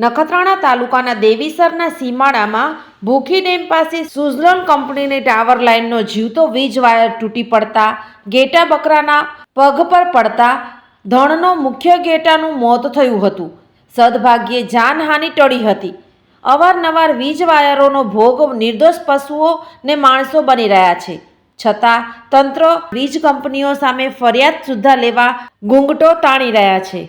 Nakhatrana તાલુકાના દેવીસરના સીમાડામાં ભૂખી ડેમ પાસે સુઝલોન કંપનીની ટાવર લાઇનનો જીવતો વીજ વાયર તૂટી પડતા ગેટા બકરાના પગ પર પડતા ધણનો મુખ્ય ગેટાનું મોત થયું હતું. સદભાગ્યે જાનહાનિ ટળી હતી. અવારનવાર વીજ વાયરોનો ભોગ નિર્દોષ પશુઓ ને માણસો બની રહ્યા છે. છતાં, તંત્ર વીજ કંપનીઓ સામે ફરિયાદ સુદ્ધા લેવા ઘૂંઘટો તાણી રહ્યા છે.